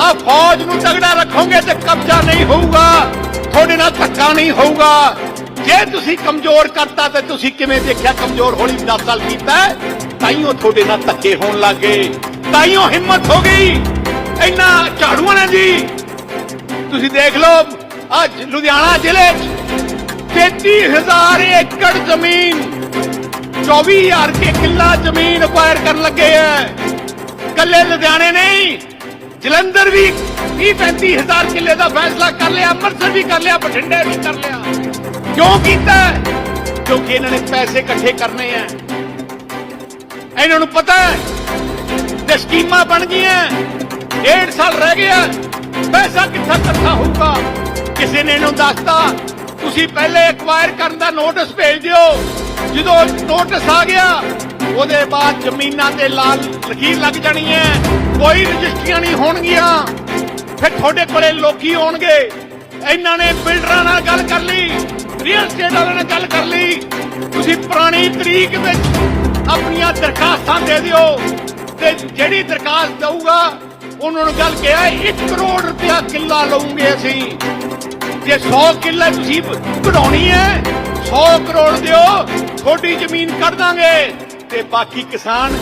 ਆ ਫੌਜ ਨੂੰ ਤਗੜਾ ਰੱਖੋਗੇ ਤੇ ਕਬਜ਼ਾ ਨਹੀਂ ਹੋਊਗਾ। ਤੁਹਾਡੇ ਨਾਲ ਧੱਕਾ ਨਹੀਂ ਹੋਊਗਾ। ਜੇ ਤੁਸੀਂ ਕਮਜ਼ੋਰ ਕਰਤਾ ਤੇ ਤੁਸੀਂ ਕਿਵੇਂ ਦੇਖਿਆ ਕਮਜ਼ੋਰ ਹੋਲੀ 10 ਸਾਲ ਕੀਤਾ ਤਾਈਓ ਤੁਹਾਡੇ ਨਾਲ ਧੱਕੇ ਹੋਣ ਲੱਗੇ ਤਾਈਓ ਹਿੰਮਤ ਹੋ ਗਈ। ਇੰਨਾ ਝਾੜੂਆਂ ਨੇ ਜੀ। ਤੁਸੀਂ ਦੇਖ ਲਓ, ਅੱਜ ਲੁਧਿਆਣਾ ਜ਼ਿਲ੍ਹੇ 'ਚ 33000 ਏਕੜ ਜ਼ਮੀਨ 24000 ਕੇ ਕਿੱਲਾ ਜ਼ਮੀਨ ਅਕਵਾਇਰ ਕਰਨ ਲੱਗੇ ਐ ਕੱਲੇ ਲੁਧਿਆਣੇ ਨਹੀਂ, ਜਲੰਧਰ ਵੀ 30 35000 ਕਿੱਲੇ ਦਾ ਫੈਸਲਾ ਕਰ ਲਿਆ, ਅੰਮ੍ਰਿਤਸਰ ਵੀ ਕਰ ਲਿਆ, ਬਠਿੰਡੇ ਵੀ ਕਰ ਲਿਆ। ਕਿਉਂ ਕੀਤਾ? ਕਿਉਂਕਿ ਇਹਨਾਂ ਨੇ ਪੈਸੇ ਇਕੱਠੇ ਕਰਨੇ ਐ ਇਹਨਾਂ ਨੂੰ ਪਤਾ ਹੈ ਤੇ ਸਕੀਮਾਂ ਬਣ ਗਈਆਂ। ਡੇਢ ਸਾਲ ਰਹਿ ਗਿਆ। ਪੈਸਾ ਕਿੱਥਾ ਇਕੱਠਾ ਹੋਊਗਾ? ਕਿਸੇ ਨੇ ਇਹਨੂੰ ਦੱਸਤਾ। ਤੁਸੀਂ ਪਹਿਲੇ ਐਕਵਾਇਰ ਕਰਨ ਦਾ ਨੋਟਿਸ ਭੇਜ ਦਿਓ। ਜਦੋਂ ਨੋਟਿਸ ਆ ਗਿਆ, ਉਹਦੇ ਬਾਅਦ ਜ਼ਮੀਨਾਂ ਤੇ ਲਾਲ ਲਕੀਰ ਲੱਗ ਜਾਣੀ ਹੈ ਕੋਈ ਰਜਿਸਟਰੀਆਂ ਨਹੀਂ ਹੋਣਗੀਆਂ। ਫਿਰ ਤੁਹਾਡੇ ਕੋਲੇ ਲੋਕੀ ਹੋਣਗੇ ਇਹਨਾਂ ਨੇ ਬਿਲਡਰਾਂ ਨਾਲ ਗੱਲ ਕਰ ਲਈ। ਰੀਅਲ ਸਟੇਟ ਵਾਲਿਆਂ ਨਾਲ ਗੱਲ ਕਰ ਲਈ। ਤੁਸੀਂ ਪੁਰਾਣੀ ਤਰੀਕ ਵਿੱਚ ਆਪਣੀਆਂ ਦਰਖਾਸਤਾਂ ਦੇ ਦਿਓ। ਤੇ ਜਿਹੜੀ ਦਰਖਾਸਤ ਦਊਗਾ, ਉਹਨਾਂ ਨੂੰ ਗੱਲ ਕਿਹਾ 1 ਕਰੋੜ ਰੁਪਇਆ ਕਿੱਲਾ ਲਵਾਂਗੇ ਅਸੀਂ। ਜੇ 100 ਕਿੱਲਾ ਤੁਸੀਂ ਕਢਾਉਣੀ ਹੈ 100 ਕਰੋੜ ਦਿਓ, ਤੁਹਾਡੀ ਜ਼ਮੀਨ ਕੱਢ ਦਾਂਗੇ। ਤੇ ਬਾਕੀ ਕਿਸਾਨ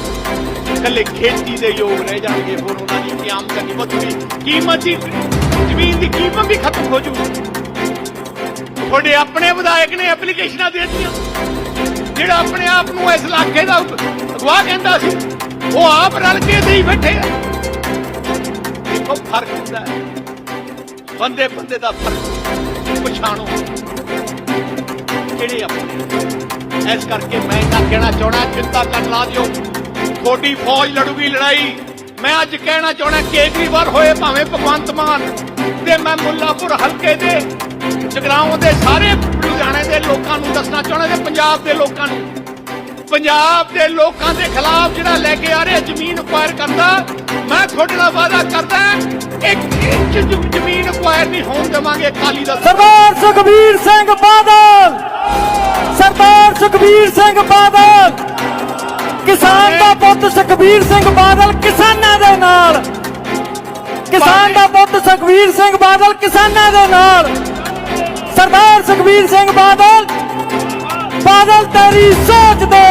ਇਕੱਲੇ ਖੇਤੀ ਦੇ ਯੋਗ ਰਹਿ ਜਾਣਗੇ, ਹੋਰ ਉਹਨਾਂ ਦੀ ਕੀ ਆਮਦਨੀ ਵਧੂਗੀ। ਕੀਮਤ ਦੀ ਜ਼ਮੀਨ ਦੀ ਕੀਮਤ ਵੀ ਖਤਮ ਹੋ ਜੂ। ਤੁਹਾਡੇ ਆਪਣੇ ਵਿਧਾਇਕ ਨੇ ਐਪਲੀਕੇਸ਼ਨਾਂ ਦੇ ਦਿੱਤੀਆਂ। ਜਿਹੜਾ ਆਪਣੇ ਆਪ ਨੂੰ ਇਸ ਇਲਾਕੇ ਦਾ ਅਗਵਾ ਕਹਿੰਦਾ ਸੀ, ਉਹ ਆਪ ਰਲ ਕੇ ਦੇਈ ਬੈਠੇ। ਦੇਖੋ ਫ਼ਰਕ ਹੁੰਦਾ ਬੰਦੇ ਬੰਦੇ ਦਾ ਫ਼ਰਕ ਪਛਾਣੋ। ਕਿਹੜੇ ਆਪਣੇ ਇਸ ਕਰਕੇ ਮੈਂ ਤਾਂ ਕਹਿਣਾ ਚਾਹਣਾ ਚਿੰਤਾ ਕਰਨ ਲਾ ਦਿਓ। ਤੁਹਾਡੀ ਫੌਜ ਲੜੂਗੀ ਲੜਾਈ। ਮੈਂ ਅੱਜ ਕਹਿਣਾ ਚਾਹਣਾ ਕੇਜਰੀਵਾਲ ਹੋਏ ਭਾਵੇਂ ਭਗਵੰਤ ਮਾਨ ਤੇ ਮੈਂ ਮੁੱਲਾਪੁਰ ਹਲਕੇ ਦੇ ਜਗਰਾਉਂ ਦੇ ਸਾਰੇ ਲੁਧਿਆਣੇ ਦੇ ਲੋਕਾਂ ਨੂੰ ਦੱਸਣਾ ਚਾਹਣਾ ਤੇ ਪੰਜਾਬ ਦੇ ਲੋਕਾਂ ਨੂੰ। ਪੰਜਾਬ ਦੇ ਲੋਕਾਂ ਦੇ ਖਿਲਾਫ ਜਿਹੜਾ ਲੈ ਕੇ ਆ ਰਿਹਾ ਜ਼ਮੀਨ ਅਕਵਾਇਰ ਕਰਦਾ ਮੈਂ ਤੁਹਾਡੇ ਨਾਲ ਵਾਅਦਾ ਕਰਦਾ ਇੱਕ ਇੰਚ ਜ਼ਮ- ਜ਼ਮੀਨ ਅਕਵਾਇਰ ਨਹੀਂ ਹੋਣ ਦੇਵਾਂਗੇ ਅਕਾਲੀ ਦਲ। ਸਰਦਾਰ ਸੁਖਬੀਰ ਸਿੰਘ ਬਾਦਲ! ਸਰਦਾਰ ਸੁਖਬੀਰ ਸਿੰਘ ਬਾਦਲ! ਕਿਸਾਨ ਦਾ ਪੁੱਤ ਸੁਖਬੀਰ ਸਿੰਘ ਬਾਦਲ ਕਿਸਾਨਾਂ ਦੇ ਨਾਲ! ਕਿਸਾਨ ਦਾ ਪੁੱਤ ਸੁਖਬੀਰ ਸਿੰਘ ਬਾਦਲ ਕਿਸਾਨਾਂ ਦੇ ਨਾਲ! ਸਰਦਾਰ ਸੁਖਬੀਰ ਸਿੰਘ ਬਾਦਲ। ਬਾਦਲ ਤੇਰੀ ਸੋਚ ਦੇ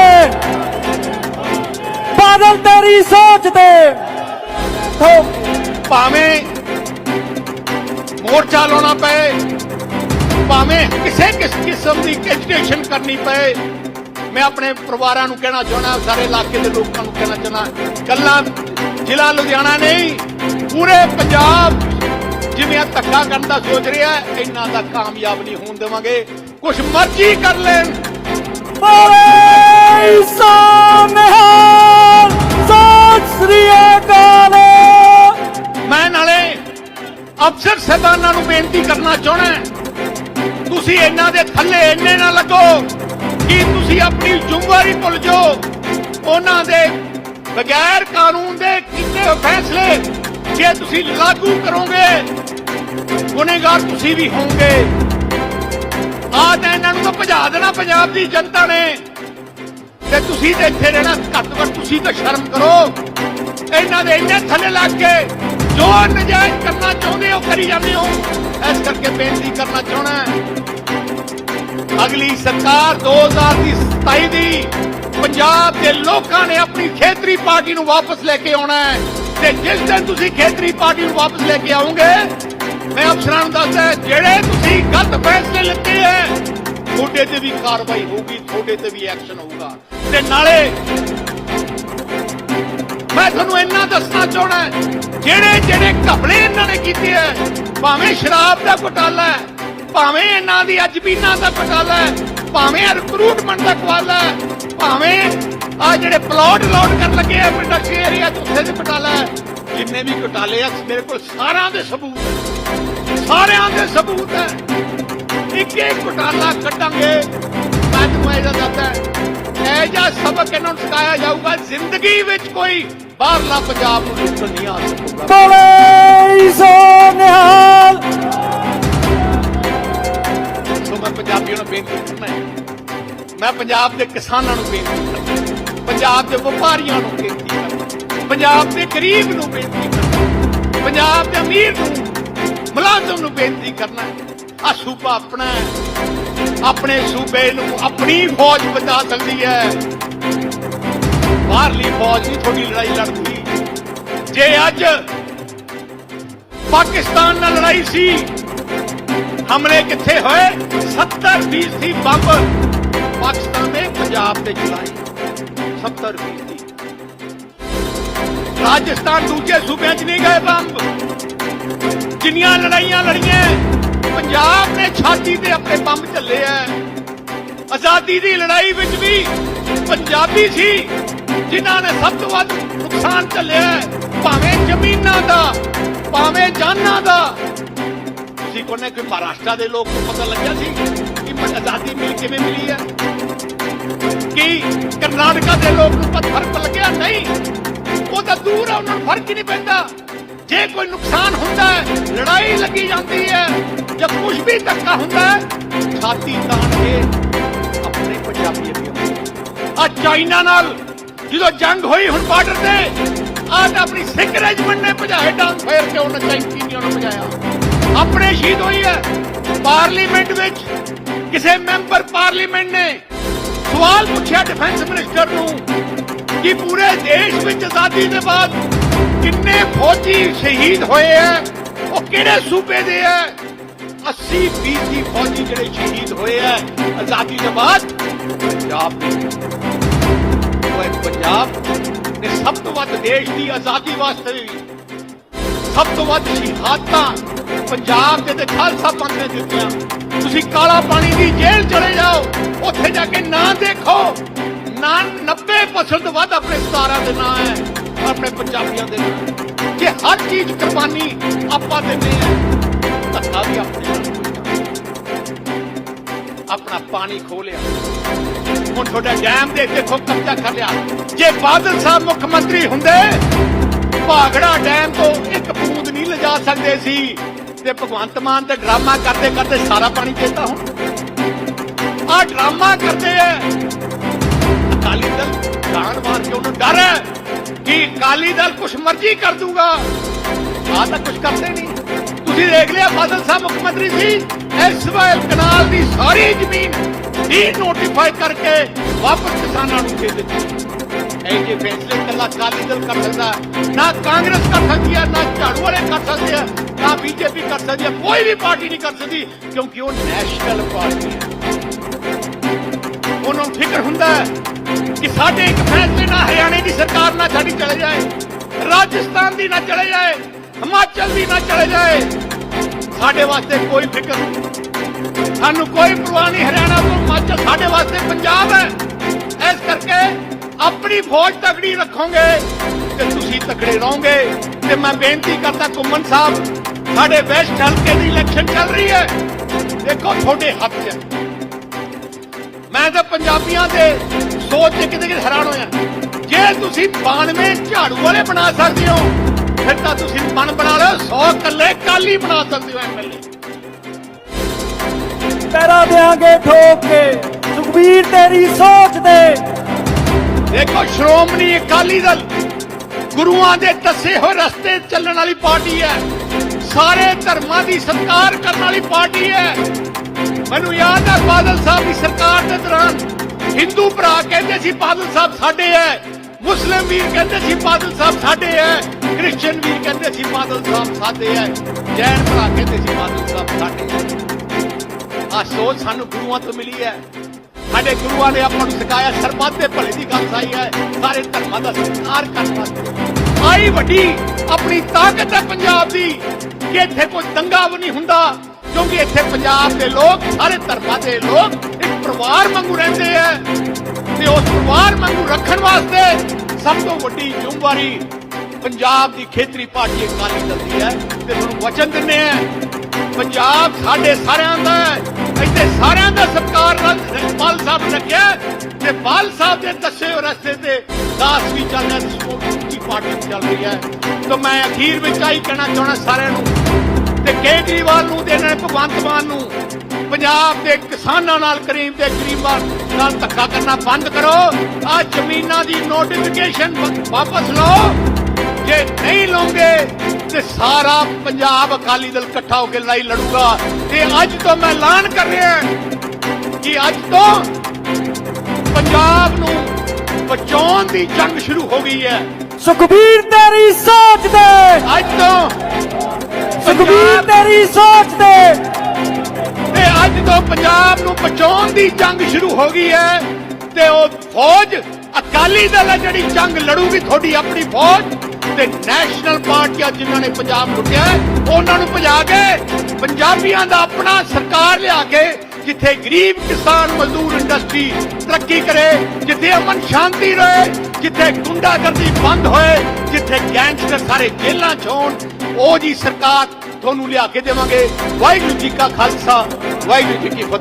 ਬਾਦਲ ਤੇਰੀ ਸੋਚ ਦੇ ਹੋ ਭਾਵੇਂ ਮੋਰਚਾ ਲਾਉਣਾ ਪਏ, ਭਾਵੇਂ ਕਿਸੇ ਕਿਸ ਕਿਸਮ ਦੀ ਐਜੂਕੇਸ਼ਨ ਕਰਨੀ ਪਏ, ਮੈਂ ਆਪਣੇ ਪਰਿਵਾਰਾਂ ਨੂੰ ਕਹਿਣਾ ਚਾਹਣਾ ਸਾਰੇ ਇਲਾਕੇ ਦੇ ਲੋਕਾਂ ਨੂੰ ਕਹਿਣਾ ਚਾਹਣਾ ਕੱਲਾ ਜ਼ਿਲ੍ਹਾ ਲੁਧਿਆਣਾ ਨਹੀਂ, ਪੂਰੇ ਪੰਜਾਬ ਜਿਵੇਂ ਆਹ ਧੱਕਾ ਕਰਨ ਦਾ ਸੋਚ ਰਿਹਾ ਇੰਨਾ ਦਾ ਕਾਮਯਾਬ ਨਹੀਂ ਹੋਣ ਦੇਵਾਂਗੇ। ਕੁਛ ਮਰਜ਼ੀ ਕਰ ਲੈਣ ਬੋਲੇ ਸਾਮਹਾਲ ਸਤਿ ਸ੍ਰੀ ਅਕਾਲ। ਮੈਂ ਨਾਲੇ ਅਫਸਰ ਸਾਹਿਬਾਨਾਂ ਨੂੰ ਬੇਨਤੀ ਕਰਨਾ ਚਾਹਣਾ ਤੁਸੀਂ ਇਹਨਾਂ ਦੇ ਥੱਲੇ ਇੰਨੇ ਨਾ ਲੱਗੋ ਕਿ ਤੁਸੀਂ ਆਪਣੀ ਜ਼ਿੰਮੇਵਾਰੀ ਭੁੱਲ ਜਾਓ। ਉਹਨਾਂ ਦੇ ਬਗੈਰ ਕਾਨੂੰਨ ਦੇ ਹੋਏ ਫੈਸਲੇ ਜੇ ਤੁਸੀਂ ਲਾਗੂ ਕਰੋਗੇ ਗੁਨੇਗਾਰ ਤੁਸੀਂ ਵੀ ਹੋਵੋਗੇ। ਆਹ ਤਾਂ ਇਹਨਾਂ ਨੂੰ ਤਾਂ ਭਜਾ ਦੇਣਾ ਪੰਜਾਬ ਦੀ ਜਨਤਾ ਨੇ। ਤੇ ਤੁਸੀਂ ਤੇ ਇੱਥੇ ਰਹਿਣਾ ਘੱਟ ਤੋਂ ਘੱਟ ਤੁਸੀਂ ਤਾਂ ਸ਼ਰਮ ਕਰੋ। ਇਹਨਾਂ ਦੇ ਇੰਨੇ ਥੱਲੇ ਲੱਗ ਕੇ ਜੋ ਨਜਾਇਜ਼ ਕਰਨਾ ਚਾਹੁੰਦੇ ਹੋ, ਕਰੀ ਜਾਂਦੇ ਹੋ। ਇਸ ਕਰਕੇ ਬੇਨਤੀ ਕਰਨਾ ਚਾਹਣਾ ਅਗਲੀ ਸਰਕਾਰ 2027 ਦੀ ਪੰਜਾਬ ਦੇ ਲੋਕਾਂ ਨੇ ਆਪਣੀ ਖੇਤਰੀ ਪਾਰਟੀ ਨੂੰ ਵਾਪਸ ਲੈ ਕੇ ਆਉਣਾ ਹੈ। ਤੇ ਜਿਸ ਦਿਨ ਤੁਸੀਂ ਖੇਤਰੀ ਪਾਰਟੀ ਨੂੰ ਵਾਪਸ ਲੈ ਕੇ ਆਓਗੇ ਮੈਂ ਅਫਸਰਾਂ ਨੂੰ ਦੱਸਿਆ ਜਿਹੜੇ ਤੁਸੀਂ ਗਲਤ ਫੈਸਲੇ ਲਿੱਤੇ ਹੈ, ਤੁਹਾਡੇ ਤੇ ਵੀ ਕਾਰਵਾਈ ਹੋਊਗੀ, ਤੁਹਾਡੇ ਤੇ ਵੀ ਐਕਸ਼ਨ ਹੋਊਗਾ। ਤੇ ਨਾਲੇ ਮੈਂ ਤੁਹਾਨੂੰ ਇੰਨਾ ਦੱਸਣਾ ਚਾਹਣਾ ਜਿਹੜੇ ਜਿਹੜੇ ਘਪਲੇ ਇਹਨਾਂ ਨੇ ਕੀਤੇ ਐ ਭਾਵੇਂ ਸ਼ਰਾਬ ਦਾ ਘੁਟਾਲਾ ਹੈ, ਭਾਵੇਂ ਇਹਨਾਂ ਦੀ ਅਜਬੀਨਾ ਦਾ ਘੁਟਾਲਾ ਹੈ, ਭਾਵੇਂ ਰਿਕਰੂਟਮੈਂਟ ਦਾ ਘੁਟਾਲਾ ਹੈ, ਭਾਵੇਂ ਆ ਜਿਹੜੇ ਪਲਾਟ ਲੋਡ ਕਰਨ ਲੱਗੇ ਆ ਇੰਡਸਟਰੀ ਏਰੀਆ ਚ ਉੱਥੇ ਦੇ ਘੁਟਾਲਾ ਹੈ, ਜਿੰਨੇ ਵੀ ਘੁਟਾਲੇ ਆ, ਮੇਰੇ ਕੋਲ ਸਾਰਿਆਂ ਦੇ ਸਬੂਤ ਹੈ ਸਾਰਿਆਂ ਦੇ ਸਬੂਤ ਹੈ। ਇੱਕ ਇੱਕ ਘੁਟਾਲਾ ਕੱਢਾਂਗੇ। ਮੈਂ ਤੁਹਾਨੂੰ ਇਹਦਾ ਦੱਸਦਾ ਇਹ ਜਿਹਾ ਸਬਕ ਇਹਨਾਂ ਨੂੰ ਸਿਖਾਇਆ ਜਾਊਗਾ ਜ਼ਿੰਦਗੀ ਵਿੱਚ ਕੋਈ ਬਾਹਰਲਾ ਪੰਜਾਬ ਨੂੰ ਲੁੱਟਣ ਨਹੀਂ ਆ ਸਕੂਗਾ ਬੋਲੇ ਸੋਨਿਹਾਲ ਸੋ ਮੈਂ ਪੰਜਾਬੀਆਂ ਨੂੰ ਬੇਨਤੀ ਕਰਨਾ ਹੈ। ਮੈਂ ਪੰਜਾਬ ਦੇ ਕਿਸਾਨਾਂ ਨੂੰ ਬੇਨਤੀ ਕਰਨਾ ਪੰਜਾਬ ਦੇ ਵਪਾਰੀਆਂ ਨੂੰ ਬੇਨਤੀ ਕਰਨਾ ਪੰਜਾਬ ਦੇ ਗਰੀਬ ਨੂੰ ਬੇਨਤੀ ਕਰਨਾ ਪੰਜਾਬ ਦੇ ਅਮੀਰ ਨੂੰ ਮੁਲਾਜ਼ਮ ਨੂੰ ਬੇਨਤੀ ਕਰਨਾ ਆ ਸੂਬਾ ਆਪਣਾ ਆਪਣੇ ਸੂਬੇ ਨੂੰ ਆਪਣੀ ਫੌਜ ਬਚਾ ਸਕਦੀ ਹੈ। ਬਾਹਰਲੀ ਫੌਜ ਨਹੀਂ, ਤੁਹਾਡੀ ਲੜਾਈ ਲੜਦੀ। ਜੇ ਅੱਜ ਪਾਕਿਸਤਾਨ ਨਾਲ ਲੜਾਈ ਸੀ, ਹਮਲੇ ਕਿੱਥੇ ਹੋਏ? 70 ਫੀਸਦੀ ਬੰਬ ਪਾਕਿਸਤਾਨ ਨੇ ਪੰਜਾਬ ਤੇ ਚਲਾਏ 70 ਫੀਸਦੀ। ਰਾਜਸਥਾਨ ਦੂਜੇ ਸੂਬਿਆਂ 'ਚ ਨਹੀਂ ਗਏ ਬੰਬ। ਜਿੰਨੀਆਂ ਲੜਾਈਆਂ ਲੜੀਆਂ ਪੰਜਾਬ ਨੇ ਛਾਤੀ ਤੇ ਆਪਣੇ ਬੰਬ ਚੱਲੇ ਐ। ਆਜ਼ਾਦੀ ਦੀ ਲੜਾਈ ਵਿੱਚ ਵੀ ਪੰਜਾਬੀ ਸੀ, ਜਿਨ੍ਹਾਂ ਨੇ ਸਭ ਤੋਂ ਵੱਧ ਨੁਕਸਾਨ ਝੱਲਿਆ ਭਾਵੇਂ ਜ਼ਮੀਨਾਂ ਦਾ, ਭਾਵੇਂ ਜਾਨਾਂ ਦਾ। ਤੁਸੀਂ ਕੋਨੇ ਕੋਈ ਮਹਾਰਾਸ਼ਟਰ ਦੇ ਲੋਕ ਨੂੰ ਪਤਾ ਲੱਗਿਆ ਸੀ ਕਿ ਆਜ਼ਾਦੀ ਮਿਲ ਕਿਵੇਂ ਮਿਲੀ ਹੈ ਕਿ ਕਰਨਾਟਕਾ ਦੇ ਲੋਕ ਨੂੰ ਪਤਾ ਫ਼ਰਕ ਲੱਗਿਆ? ਨਹੀਂ। ਉਹ ਤਾਂ ਦੂਰ ਆ, ਉਹਨਾਂ ਨੂੰ ਫ਼ਰਕ ਹੀ ਨਹੀਂ ਪੈਂਦਾ। ਜੇ ਕੋਈ ਨੁਕਸਾਨ ਹੁੰਦਾ ਹੈ, ਲੜਾਈ ਲੱਗੀ ਜਾਂਦੀ ਹੈ, ਜਾਂ ਕੁਝ ਵੀ ਧੱਕਾ ਹੁੰਦਾ ਹੈ, ਛਾਤੀ ਤਾਣ ਕੇ ਆਪਣੇ ਪੰਜਾਬੀ ਅੱਗੇ ਆ ਚਾਈਨਾ ਨਾਲ ਜਦੋਂ ਜੰਗ ਹੋਈ ਹੁਣ ਬਾਰਡਰ ਤੇ ਆਹ ਤਾਂ ਆਪਣੀ ਸਿੱਖ ਰੈਜੀਮੈਂਟ ਨੇ ਭਜਾਏ ਡਾਂਸ ਫੇਰ ਕੇ ਉਹਨਾਂ ਚਾਈਨੀਆਂ ਨੂੰ ਭਜਾਇਆ? ਆਪਣੇ ਸ਼ਹੀਦ ਹੋਈ ਹੈ। ਪਾਰਲੀਮੈਂਟ ਵਿੱਚ ਕਿਸੇ ਮੈਂਬਰ ਪਾਰਲੀਮੈਂਟ ਨੇ ਸਵਾਲ ਪੁੱਛਿਆ ਡਿਫੈਂਸ ਮਿਨਿਸਟਰ ਨੂੰ ਕਿ ਪੂਰੇ ਦੇਸ਼ ਵਿੱਚ ਆਜ਼ਾਦੀ ਦੇ ਬਾਅਦ ਕਿੰਨੇ ਫੌਜੀ ਸ਼ਹੀਦ ਹੋਏ ਹੈ ਉਹ ਕਿਹੜੇ ਸੂਬੇ ਦੇ ਹੈ 80 ਫੀਸਦੀ ਫੌਜੀ ਜਿਹੜੇ ਸ਼ਹੀਦ ਹੋਏ ਹੈ ਆਜ਼ਾਦੀ ਦੇ ਬਾਅਦ ਪੰਜਾਬ ਦੇ। ਉਹ ਪੰਜਾਬ ਨੇ ਸਭ ਤੋਂ ਵੱਧ ਦੇਸ਼ ਦੀ ਆਜ਼ਾਦੀ ਵਾਸਤੇ ਸਭ ਤੋਂ ਵੱਧ ਸ਼ਹਾਦਤਾਂ ਪੰਜਾਬ ਦੇ ਤੇ ਖਾਲਸਾ ਪੰਥ ਨੇ ਦਿੱਤੀਆਂ। ਤੁਸੀਂ ਕਾਲਾ ਪਾਣੀ ਦੀ ਜੇਲ੍ਹ ਚਲੇ ਜਾਓ, ਉੱਥੇ ਜਾ ਕੇ ਨਾਂ ਦੇਖੋ। ਨਾ 90% ਵੱਧ ਆਪਣੇ ਸਤਾਰਾਂ ਦੇ ਨਾਂ ਹੈ। ਆਪਣੇ ਪੰਜਾਬੀਆਂ ਦੇ ਨਾਂ ਜੇ ਹਰ ਚੀਜ਼ ਕੁਰਬਾਨੀ ਆਪਾਂ ਦਿੰਦੇ ਆ ਧੱਕਾ ਵੀ ਆਪਣੇ ਆਪਣਾ ਪਾਣੀ ਖੋਲਿਆ ਹੁਣ ਤੁਹਾਡਾ ਡੈਮ ਦੇ ਦੇਖੋ ਕਬਜ਼ਾ ਕਰ ਲਿਆ। ਜੇ ਬਾਦਲ ਸਾਹਿਬ ਮੁੱਖ ਮੰਤਰੀ ਹੁੰਦੇ ਭਾਗੜਾ ਡੈਮ ਤੋਂ ਇੱਕ ਬੂੰਦ ਨਹੀਂ ਲਿਜਾ ਸਕਦੇ ਸੀ। ਤੇ ਭਗਵੰਤ ਮਾਨ ਤੇ ਡਰਾਮਾ ਕਰਦੇ ਕਰਦੇ ਸਾਰਾ ਪਾਣੀ ਦੇਤਾ ਹੁਣ। ਆ ਡਰਾਮਾ ਕਰਦੇ ਐ ਅਕਾਲੀ ਦਲ ਜਾਨ ਮਾਰ ਕੇ ਉਹਨੂੰ ਡਰ ਹੈ। ਕਿ ਅਕਾਲੀ ਦਲ ਕੁਛ ਮਰਜ਼ੀ ਕਰ ਦੂਗਾ। ਆ ਤਾਂ ਕੁਛ ਕਰਦੇ ਨਹੀਂ। ਤੁਸੀਂ ਦੇਖ ਲਿਆ ਬਾਦਲ ਸਾਹਿਬ ਮੁੱਖ ਮੰਤਰੀ ਸੀ? ਇਸ ਵਾਰ ਕਨਾਲ ਦੀ ਸਾਰੀ ਜ਼ਮੀਨ ਡੀ ਨੋਟੀਫਾਈ ਕਰਕੇ ਵਾਪਸ ਕਿਸਾਨਾਂ ਨੂੰ ਦੇ ਦਿੱਤੀ। ਇਹ ਜੇ ਫੈਸਲੇ ਕੱਲਾ ਅਕਾਲੀ ਦਲ ਕਰ ਸਕਦਾ, ਨਾ ਕਾਂਗਰਸ ਕਰ ਸਕਦੀ ਹੈ ਨਾ ਝਾੜੂ ਵਾਲੇ ਕਰ ਸਕਦੇ ਆ, ਨਾ ਬੀਜੇਪੀ ਕਰ ਸਕਦੀ ਹੈ ਕੋਈ ਵੀ ਪਾਰਟੀ ਨਹੀਂ ਕਰ ਸਕਦੀ, ਕਿਉਂਕਿ ਉਹ ਨੈਸ਼ਨਲ ਪਾਰਟੀ ਹੈ ਉਹਨਾਂ ਨੂੰ ਫਿਕਰ ਹੁੰਦਾ ਹੈ ਕਿ ਸਾਡੇ ਇੱਕ ਫੈਸਲੇ ਨਾਲ ਹਰਿਆਣੇ ਦੀ ਸਰਕਾਰ ਨਾ ਸਾਡੀ ਚਲੇ ਜਾਏ, ਰਾਜਸਥਾਨ ਦੀ ਨਾ ਚਲੇ ਜਾਏ, ਹਿਮਾਚਲ ਦੀ ਨਾ ਚਲੇ ਜਾਏ। ਸਾਡੇ ਵਾਸਤੇ ਕੋਈ ਫਿਕਰ ਸਾਨੂੰ ਕੋਈ ਪਰਵਾਹ ਨਹੀਂ, ਹਰਿਆਣਾ ਤੋਂ ਹਿਮਾਚਲ ਸਾਡੇ ਵਾਸਤੇ ਪੰਜਾਬ ਹੈ। ਇਸ ਕਰਕੇ ਆਪਣੀ ਫੌਜ ਤਕੜੀ ਰੱਖੋਗੇ ਤੇ ਤੁਸੀਂ ਤਕੜੇ ਰਹੋਗੇ। ਤੇ ਮੈਂ ਬੇਨਤੀ ਕਰਦਾ ਕੁਮਨ ਸਾਹਿਬ, ਸਾਡੇ ਵੈਸਟ ਹਲਕੇ ਦੀ ਇਲੈਕਸ਼ਨ ਚੱਲ ਰਹੀ ਹੈ। ਦੇਖੋ ਤੁਹਾਡੇ ਹੱਥ 'ਚ। ਮੈਂ ਤਾਂ ਪੰਜਾਬੀਆਂ ਦੇ ਸੋਚ ਤੇ ਕਿਤੇ ਕਿਤੇ ਹੈਰਾਨ ਹੋਇਆ। ਜੇ ਤੁਸੀਂ 92 ਝਾੜੂ ਵਾਲੇ ਬਣਾ ਸਕਦੇ ਹੋ ਫਿਰ ਤਾਂ ਤੁਸੀਂ ਮਨ ਬਣਾ ਲਓ 100 ਕੱਲੇ ਕਾਲੀ ਬਣਾ ਸਕਦੇ ਹੋ ਐਮਐਲਏ ਪੈਰਾ ਦੇਾਂਗੇ ਠੋਕ ਕੇ ਸੁਖਬੀਰ ਤੇਰੀ ਸੋਚ ਦੇ ਦੇਖੋ ਸ਼੍ਰੋਮਣੀ ਅਕਾਲੀ ਦਲ ਗੁਰੂਆਂ ਦੇ ਦੱਸੇ ਹੋਏ ਰਸਤੇ ਚੱਲਣ ਵਾਲੀ ਪਾਰਟੀ ਹੈ। ਸਾਰੇ ਧਰਮਾਂ ਦੀ ਸਤਿਕਾਰ ਕਰਨ ਵਾਲੀ ਪਾਰਟੀ ਹੈ। ਮੈਨੂੰ ਯਾਦ ਹੈ ਬਾਦਲ ਸਾਹਿਬ ਦੀ ਸਰਕਾਰ ਦੇ ਦੌਰਾਨ ਹਿੰਦੂ ਭਰਾ ਕਹਿੰਦੇ ਸੀ, ਬਾਦਲ ਸਾਹਿਬ ਸਾਡੇ ਹੈ ਮੁਸਲਿਮ ਵੀਰ ਕਹਿੰਦੇ ਸੀ, ਬਾਦਲ ਸਾਹਿਬ ਸਾਡੇ ਹੈ ਕ੍ਰਿਸਚੀਅਨ ਵੀਰ ਕਹਿੰਦੇ ਸੀ, ਬਾਦਲ ਸਾਹਿਬ ਸਾਡੇ ਹੈ ਜੈਨ ਭਰਾ ਕਹਿੰਦੇ ਸੀ, ਬਾਦਲ ਸਾਹਿਬ ਸਾਡੇ ਹੈ ਆ ਸੋਚ ਸਾਨੂੰ ਗੁਰੂਆਂ ਤੋਂ ਮਿਲੀ ਹੈ ਸਾਡੇ ਗੁਰੂਆਂ ਨੇ ਆਪਾਂ ਨੂੰ ਸਿਖਾਇਆ, ਸਰਬੱਤ ਦੇ ਭਲੇ ਦੀ ਗੱਲ ਸਾਈ ਹੈ ਸਾਰੇ ਧਰਮਾਂ ਦਾ ਸਤਿਕਾਰ ਕਰਨ। ਆਈ ਵੱਡੀ ਆਪਣੀ ਤਾਕਤ ਹੈ ਪੰਜਾਬ ਦੀ, ਕਿ ਇੱਥੇ ਕੋਈ ਦੰਗਾ ਵੀ ਨਹੀਂ ਹੁੰਦਾ। ਕਿਉਂਕਿ ਇੱਥੇ ਪੰਜਾਬ ਦੇ ਲੋਕ, ਸਾਰੇ ਧਰਮਾਂ ਦੇ ਲੋਕ ਇੱਕ ਪਰਿਵਾਰ ਵਾਂਗੂ ਰਹਿੰਦੇ ਆ। ਤੇ ਉਸ ਪਰਿਵਾਰ ਵਾਂਗੂ ਰੱਖਣ ਵਾਸਤੇ ਸਭ ਤੋਂ ਵੱਡੀ ਜ਼ਿੰਮੇਵਾਰੀ ਪੰਜਾਬ ਦੀ ਖੇਤਰੀ ਪਾਰਟੀ ਅਕਾਲੀ ਦਲ ਦੀ ਹੈ। ਤੇ ਤੁਹਾਨੂੰ ਵਚਨ ਦਿੰਦੇ ਆ, ਪੰਜਾਬ ਸਾਡੇ ਸਾਰਿਆਂ ਦਾ ਇੱਥੇ ਸਾਰਿਆਂ ਦਾ ਸਤਿਕਾਰ ਨਾਲ ਬਾਲ ਸਾਹਿਬ ਨੇ ਰੱਖਿਆ ਤੇ ਬਾਲ ਸਾਹਿਬ ਦੇ ਦੱਸੇ ਰਸਤੇ ਤੇ ਦਾਸ ਵੀ ਚੱਲ ਰਿਹਾ ਸਪੋਰਟ ਦੀ ਪਾਰਟੀ ਚੱਲ ਰਹੀ ਹੈ। ਤਾਂ ਮੈਂ ਅਖੀਰ ਵਿੱਚ ਆਹੀ ਕਹਿਣਾ ਚਾਹਣਾ ਸਾਰਿਆਂ ਨੂੰ ਤੇ ਕੇਜਰੀਵਾਲ ਨੂੰ ਇਹਨਾਂ ਨੇ ਭਗਵੰਤ ਮਾਨ ਨੂੰ। ਪੰਜਾਬ ਦੇ ਕਿਸਾਨਾਂ ਨਾਲ ਕਰੀਮ ਤੇ ਗਰੀਬਾਂ ਨਾਲ ਧੱਕਾ ਕਰਨਾ ਬੰਦ ਕਰੋ। ਆ ਜ਼ਮੀਨਾਂ ਦੀ ਨੋਟੀਫਿਕੇਸ਼ਨ ਵਾਪਸ ਲਓ। ਜੇ ਨਹੀਂ ਲਓਗੇ ਤੇ ਸਾਰਾ ਪੰਜਾਬ ਅਕਾਲੀ ਦਲ ਇਕੱਠਾ ਹੋ ਕੇ ਲੜਾਈ ਲੜੂਗਾ। ਤੇ ਅੱਜ ਤੋਂ ਮੈਂ ਐਲਾਨ ਕਰ ਰਿਹਾ ਕਿ ਅੱਜ ਤੋਂ ਪੰਜਾਬ ਨੂੰ ਬਚਾਉਣ ਦੀ ਜੰਗ ਸ਼ੁਰੂ ਹੋ ਗਈ ਹੈ। ਸੁਖਬੀਰ ਤੇਰੀ ਸੋਚ ਦੇ ਅੱਜ ਤੋਂ ਸੁਖਬੀਰ ਤੇਰੀ ਸੋਚ ਦੇ ਤੇ ਅੱਜ ਤੋਂ ਪੰਜਾਬ ਨੂੰ ਬਚਾਉਣ ਦੀ ਜੰਗ ਸ਼ੁਰੂ ਹੋ ਗਈ ਹੈ ਤੇ ਉਹ ਫੌਜ ਅਕਾਲੀ ਦਲ ਹੈ ਜਿਹੜੀ ਜੰਗ ਲੜੂਗੀ ਤੁਹਾਡੀ ਆਪਣੀ ਫੌਜ ਤੇ ਨੈਸ਼ਨਲ ਪਾਰਟੀਆਂ ਜਿਨ੍ਹਾਂ ਨੇ ਪੰਜਾਬ ਲੁੱਟਿਆ ਉਹਨਾਂ ਨੂੰ ਭਜਾ ਕੇ ਪੰਜਾਬੀਆਂ ਦਾ ਆਪਣਾ ਸਰਕਾਰ ਲਿਆ ਕੇ ਜਿੱਥੇ ਗਰੀਬ ਕਿਸਾਨ ਮਜ਼ਦੂਰ ਇੰਡਸਟਰੀ ਤਰੱਕੀ ਕਰੇ, ਜਿੱਥੇ ਅਮਨ ਸ਼ਾਂਤੀ ਰਹੇ, ਜਿੱਥੇ ਗੁੰਡਾਗਰਦੀ ਬੰਦ ਹੋਏ, ਜਿੱਥੇ ਗੈਂਗਸਟਰ ਸਾਰੇ ਜੇਲ੍ਹਾਂ 'ਚ ਹੋਣ ਉਹ ਜੀ ਸਰਕਾਰ ਤੁਹਾਨੂੰ ਲਿਆ ਕੇ ਦੇਵਾਂਗੇ। ਵਾਹਿਗੁਰੂ ਜੀ ਕਾ ਖਾਲਸਾ, ਵਾਹਿਗੁਰੂ ਜੀ ਕੀ ਫਤਿਹ।